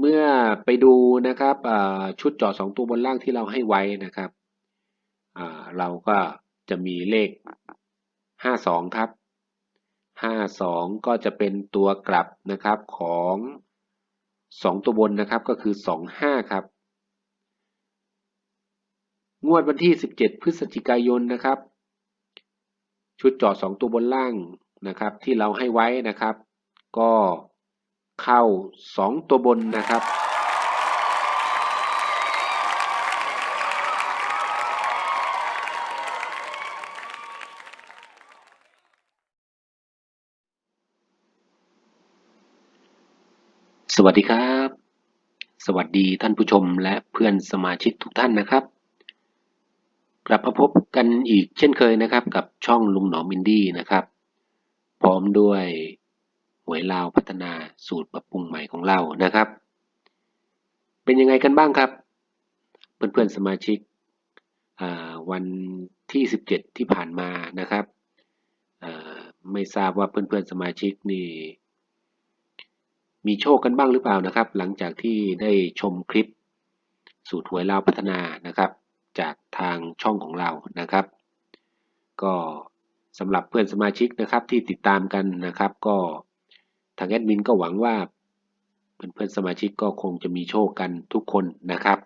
เมื่อไปดูนะครับชุดจาะสองตัวบนล่างที่เราให้ไว้นะครับเราก็จะมีเลขห้าสองครับห้าสองก็จะเป็นตัวกลับนะครับของสองตัวบนนะครับก็คือสองห้าครับ งวดวันที่ 17 พฤศจิกายนนะครับ ชุดจาะสองตัวบนล่างนะครับที่เราให้ไว้นะครับ ก็ เข้า 2 ตัวบนนะครับ สวัสดีครับ สวัสดีท่านผู้ชมและเพื่อนสมาชิกทุกท่านนะครับ กลับมาพบกันอีกเช่นเคยนะครับ กับช่องลุงหนอมินดี้นะครับ พร้อมด้วย หวยลาวพัฒนาสูตรปรับปรุงใหม่ของเรานะครับ เป็นยังไงกันบ้างครับ เพื่อนๆสมาชิกวันที่ 17 ที่ผ่านมานะครับไม่ทราบว่าเพื่อนๆสมาชิกนี่มีโชคกันบ้างหรือเปล่านะครับ หลังจากที่ได้ชมคลิปสูตรหวยลาวพัฒนานะครับ จากทางช่องของเรานะครับ ก็สำหรับเพื่อนสมาชิกนะครับที่ติดตามกันนะครับ ก็ ทางแอดมินก็หวังว่าเพื่อนๆสมาชิกก็คงจะมีโชคกันทุกคนนะครับ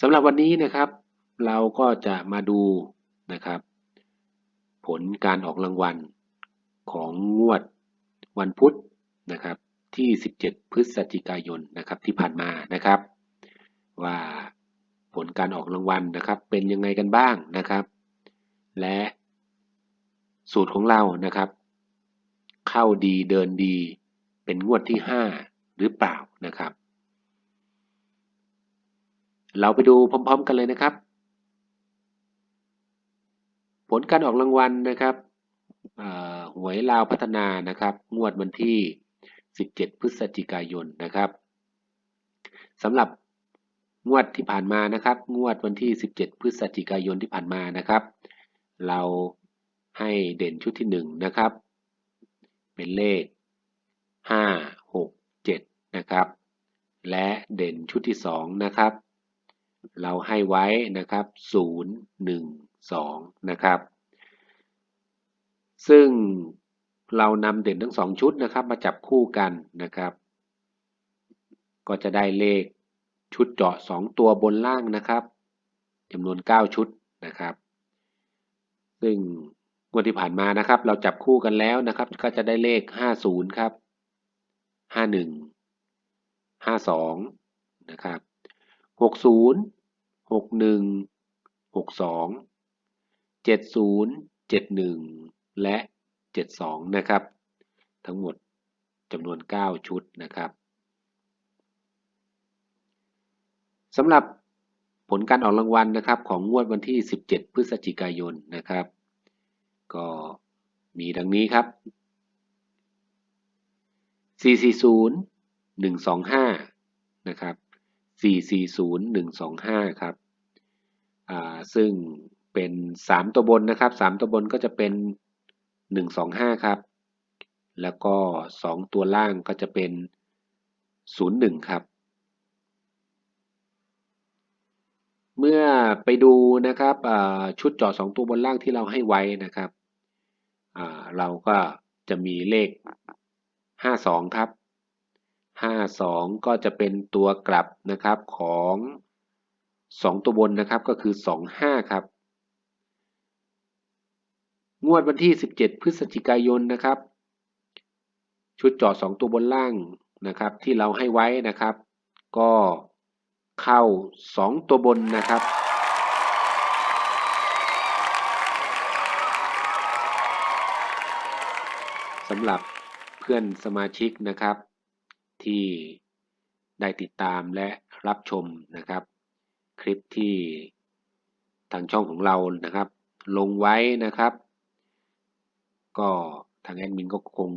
สำหรับวันนี้นะครับ เราก็จะมาดูนะครับ ผลการออกรางวัลของงวดวันพุธนะครับ ที่ 17 พฤศจิกายนนะครับที่ผ่านมานะครับ ว่าผลการออกรางวัลนะครับ เป็นยังไงกันบ้างนะครับ และ สูตรของเรานะครับ เข้าดีเดินดี เป็นงวดที่ 5 หรือเปล่านะครับ เราไปดูพร้อม ๆ กันเลยนะครับ ผลการออกรางวัลนะครับหวยลาวพัฒนานะครับ งวดวันที่ 17 พฤศจิกายนนะครับสำหรับงวดที่ผ่านมานะครับ งวดวันที่ 17 พฤศจิกายนที่ผ่านมานะครับ เรา ให้เด่นชุดที่1นะครับ เป็นเลข 5 6 7 นะครับ และเด่นชุดที่ 2 นะครับ เราให้ไว้นะครับ 0 1 2 นะครับ ซึ่งเรานำเด่นทั้งสองชุดนะครับ มาจับคู่กันนะครับ ก็จะได้เลขชุดเจาะ 2 ตัวบนล่างนะครับจำนวน 9 ชุดนะครับ ซึ่ง งวดที่ผ่านมานะครับ เราจับคู่กันแล้วนะครับ ก็จะได้เลข 50 ครับ 51 52 นะครับ 60 61 62 70 71 และ 72 นะครับ ทั้งหมดจำนวน 9 ชุดนะครับสำหรับผลการออกรางวัลนะครับ ของงวดวันที่ 17 พฤศจิกายนนะครับ ก็มีดังนี้ครับ 440 125 นะครับ 440 125 ครับ ซึ่งเป็นสามตัวบนนะครับสามตัวบนก็จะเป็นหนึ่งสองห้าครับ แล้วก็สองตัวล่างก็จะเป็นศูนย์หนึ่งครับ เมื่อไปดูนะครับชุดจาะสองตัวบนล่างที่เราให้ไว้นะครับ เราก็จะมีเลขห้าสองครับห้าสองก็จะเป็นตัวกลับนะครับของสองตัวบนนะครับก็คือสองห้าครับ งวดวันที่ 17 พฤศจิกายนนะครับ ชุดจอด 2 ตัวบนล่างนะครับที่เราให้ไว้นะครับ ก็เข้า 2 ตัวบนนะครับำหรับเพื่อนสมาชิกนะครับ ที่ได้ติดตามและรับชมนะครับ คลิปที่ทางช่องของเรานะครับ ลงไว้นะครับ ก็ทางแอดมินก็คง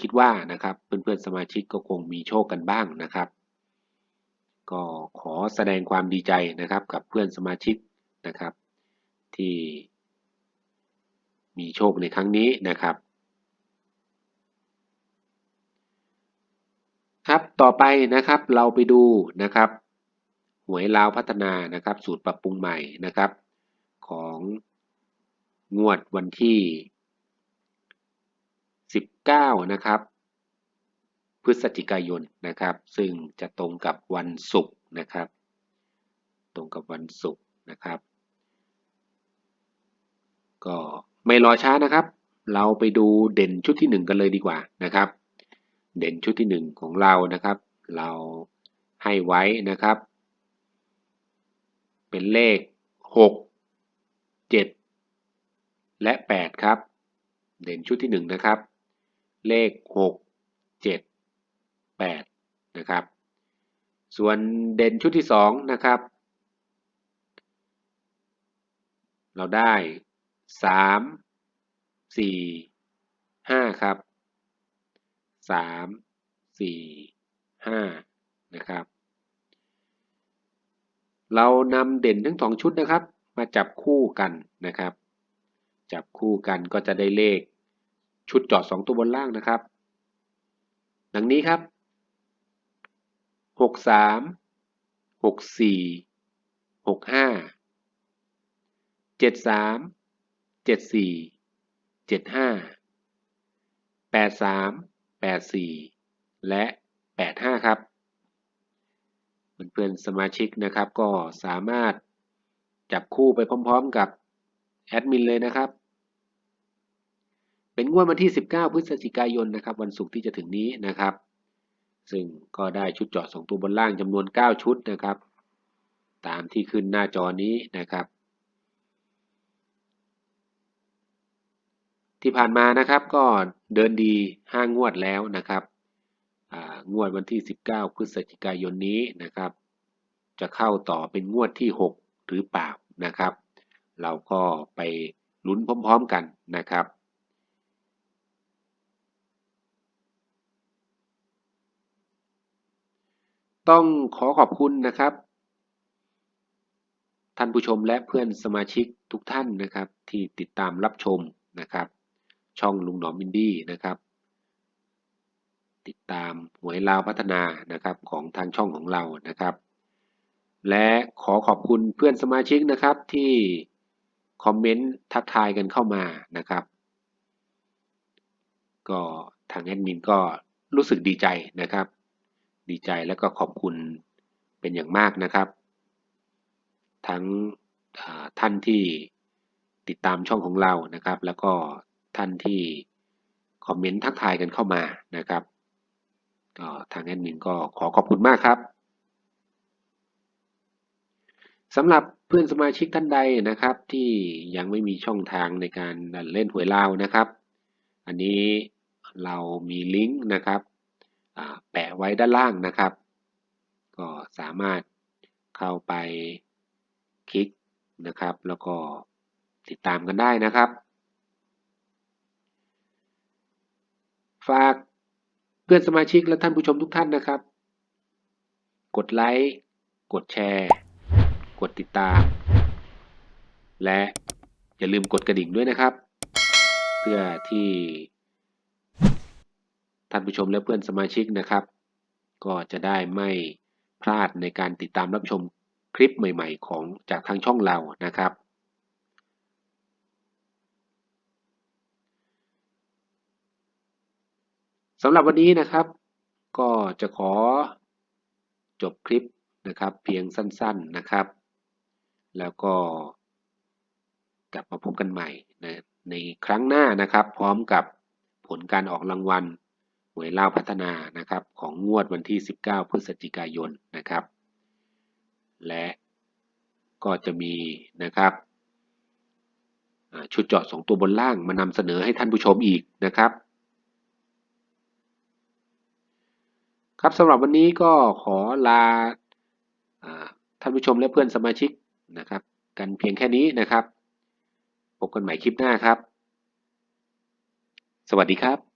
คิดว่านะครับ เพื่อนๆสมาชิกก็คงมีโชคกันบ้างนะครับ ก็ขอแสดงความดีใจนะครับกับเพื่อนสมาชิกนะครับ ที่มีโชคในครั้งนี้นะครับ ครับ ต่อไปนะครับเราไปดูนะครับหวยลาวพัฒนานะครับ สูตรปรับปรุงใหม่นะครับ ของงวดวันที่ 19 นะครับ พฤศจิกายนนะครับ ซึ่งจะตรงกับวันศุกร์นะครับ ตรงกับวันศุกร์นะครับ ก็ไม่รอช้านะครับ เราไปดูเด่นชุดที่ 1 กันเลยดีกว่านะครับ เด่นชุดที่ 1 ของเรานะครับ เราให้ไว้นะครับ เป็นเลข 6 7 และ 8 ครับ เด่นชุดที่ 1 นะครับ เลข 6 7 8 นะครับ ส่วนเด่นชุดที่ 2 นะครับ เราได้ 3 4 5 ครับ 3 4 5นะครับ เรานำเด่นทั้งสองชุดนะครับ มาจับคู่กันนะครับ จับคู่กันก็จะได้เลขชุดจอด 2 ตัวบนล่างนะครับ ดังนี้ครับ 63 64 65 73 74 75 83 84 และ 85 ครับ เพื่อนๆสมาชิกนะครับก็สามารถจับคู่ไปพร้อมๆกับแอดมินเลยนะครับ เป็นงวดวันที่ 19 พฤศจิกายนนะครับ วันศุกร์ที่จะถึงนี้นะครับ ซึ่งก็ได้ชุดเจาะ2ตัวบนล่างจำนวน 9 ชุดนะครับ ตามที่ขึ้นหน้าจอนี้นะครับ ที่ผ่านมานะครับก็เดินดี 5 งวดแล้วนะครับงวดวันที่ 19 พฤศจิกายนนี้นะครับ จะเข้าต่อเป็นงวดที่ 6 หรือเปล่านะครับ เราก็ไปลุ้นพร้อมๆกันนะครับ ต้องขอขอบคุณนะครับ ท่านผู้ชมและเพื่อนสมาชิกทุกท่านนะครับ ที่ติดตามรับชมนะครับ ช่องลุงหนอมอินดี้นะครับ ติดตามหวยลาวพัฒนานะครับของทางช่องของเรานะครับ และขอขอบคุณเพื่อนสมาชิกนะครับที่คอมเมนต์ทักทายกันเข้ามานะครับ ก็ทางแอดมินก็รู้สึกดีใจนะครับ ดีใจแล้วก็ขอบคุณเป็นอย่างมากนะครับ ทั้งท่านที่ติดตามช่องของเรานะครับ แล้วก็ ท่านที่คอมเมนต์ทักทายกันเข้ามานะครับก็ทางแอดมินก็ขอขอบคุณมากครับสำหรับเพื่อนสมาชิกท่านใดนะครับ ที่ยังไม่มีช่องทางในการเล่นหวยลาวนะครับ อันนี้เรามีลิงก์นะครับแปะไว้ด้านล่างนะครับ ก็สามารถเข้าไปคลิกนะครับ แล้วก็ติดตามกันได้นะครับ ฝากเพื่อนสมาชิกและท่านผู้ชมทุกท่านนะครับ กดไลค์ กดแชร์ กดติดตาม และอย่าลืมกดกระดิ่งด้วยนะครับ เพื่อที่ท่านผู้ชมและเพื่อนสมาชิกนะครับ ก็จะได้ไม่พลาดในการติดตามรับชมคลิปใหม่ ๆ ของจากทางช่องเรานะครับ สำหรับวันนี้นะครับ ก็จะขอจบคลิปนะครับ เพียงสั้น ๆนะครับ แล้วก็กลับมาพบกันใหม่นะในครั้งหน้านะครับ พร้อมกับผลการออกรางวัลหวยเล่าพัฒนานะครับ ของงวดวันที่ 19 พฤศจิกายนนะครับ และก็จะมีนะครับชุดเจาะสองตัวบนล่างมานำเสนอให้ท่านผู้ชมอีกนะครับ ครับสำหรับวันนี้ก็ขอลาท่านผู้ชมและเพื่อนสมาชิกนะครับ กันเพียงแค่นี้นะครับ พบกันใหม่คลิปหน้าครับ สวัสดีครับ